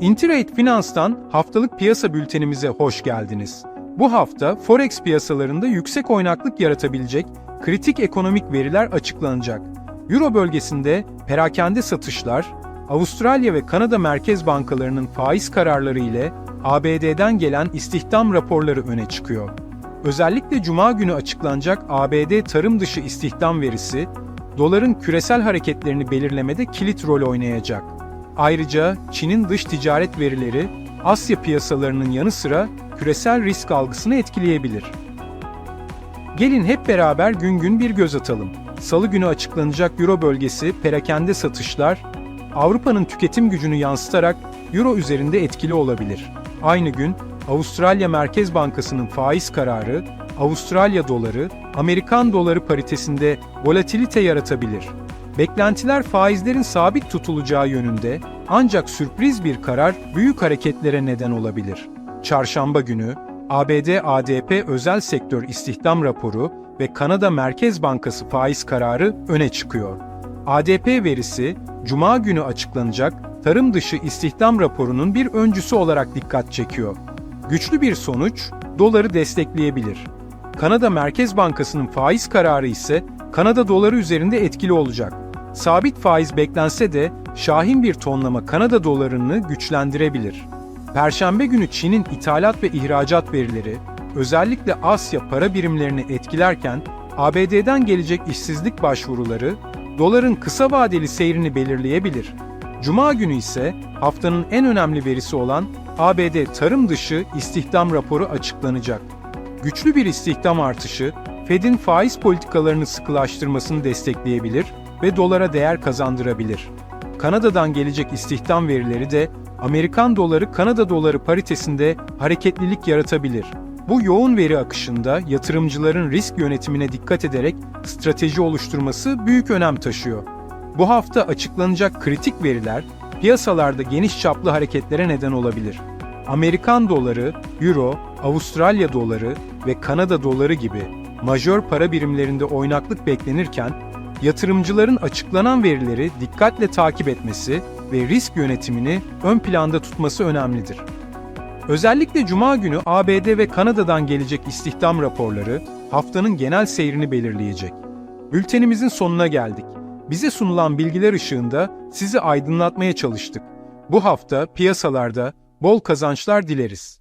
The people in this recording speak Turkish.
Interrate Finans'tan haftalık piyasa bültenimize hoş geldiniz. Bu hafta Forex piyasalarında yüksek oynaklık yaratabilecek kritik ekonomik veriler açıklanacak. Euro bölgesinde perakende satışlar, Avustralya ve Kanada merkez bankalarının faiz kararları ile ABD'den gelen istihdam raporları öne çıkıyor. Özellikle Cuma günü açıklanacak ABD tarım dışı istihdam verisi, doların küresel hareketlerini belirlemede kilit rol oynayacak. Ayrıca Çin'in dış ticaret verileri Asya piyasalarının yanı sıra küresel risk algısını etkileyebilir. Gelin hep beraber gün gün bir göz atalım. Salı günü açıklanacak Euro bölgesi perakende satışlar Avrupa'nın tüketim gücünü yansıtarak Euro üzerinde etkili olabilir. Aynı gün Avustralya Merkez Bankası'nın faiz kararı Avustralya doları, Amerikan doları paritesinde volatilite yaratabilir. Beklentiler faizlerin sabit tutulacağı yönünde ancak sürpriz bir karar büyük hareketlere neden olabilir. Çarşamba günü ABD ADP özel sektör istihdam raporu ve Kanada Merkez Bankası faiz kararı öne çıkıyor. ADP verisi cuma günü açıklanacak tarım dışı istihdam raporunun bir öncüsü olarak dikkat çekiyor. Güçlü bir sonuç doları destekleyebilir. Kanada Merkez Bankası'nın faiz kararı ise Kanada doları üzerinde etkili olacak. Sabit faiz beklense de şahin bir tonlama Kanada dolarını güçlendirebilir. Perşembe günü Çin'in ithalat ve ihracat verileri, özellikle Asya para birimlerini etkilerken ABD'den gelecek işsizlik başvuruları doların kısa vadeli seyrini belirleyebilir. Cuma günü ise haftanın en önemli verisi olan ABD tarım dışı istihdam raporu açıklanacak. Güçlü bir istihdam artışı, Fed'in faiz politikalarını sıkılaştırmasını destekleyebilir ve dolara değer kazandırabilir. Kanada'dan gelecek istihdam verileri de Amerikan doları Kanada doları paritesinde hareketlilik yaratabilir. Bu yoğun veri akışında yatırımcıların risk yönetimine dikkat ederek strateji oluşturması büyük önem taşıyor. Bu hafta açıklanacak kritik veriler piyasalarda geniş çaplı hareketlere neden olabilir. Amerikan doları, euro, Avustralya doları ve Kanada doları gibi majör para birimlerinde oynaklık beklenirken yatırımcıların açıklanan verileri dikkatle takip etmesi ve risk yönetimini ön planda tutması önemlidir. Özellikle Cuma günü ABD ve Kanada'dan gelecek istihdam raporları haftanın genel seyrini belirleyecek. Bültenimizin sonuna geldik. Bize sunulan bilgiler ışığında sizi aydınlatmaya çalıştık. Bu hafta piyasalarda bol kazançlar dileriz.